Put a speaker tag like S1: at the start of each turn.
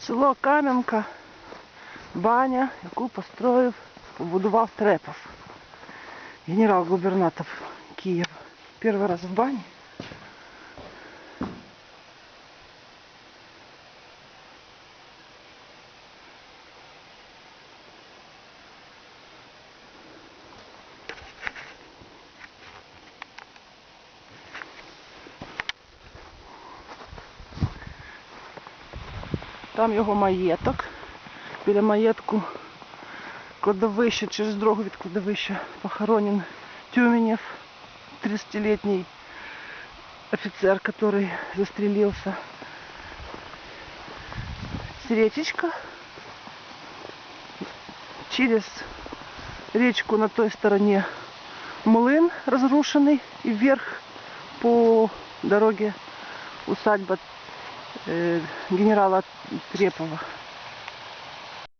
S1: Село Кам'янка, баня, яку построїв, побудував Трепов. Генерал-губернатор Києва. Перший раз в бані. Там його маєток. Біля маєтку кладовище, через дорогу від кладовища похоронен Тюменев, 30-летний офицер, который застрелился. Речечка. Через речку на той стороне млын разрушенный и вверх по дороге усадьба э, генерала Трепова.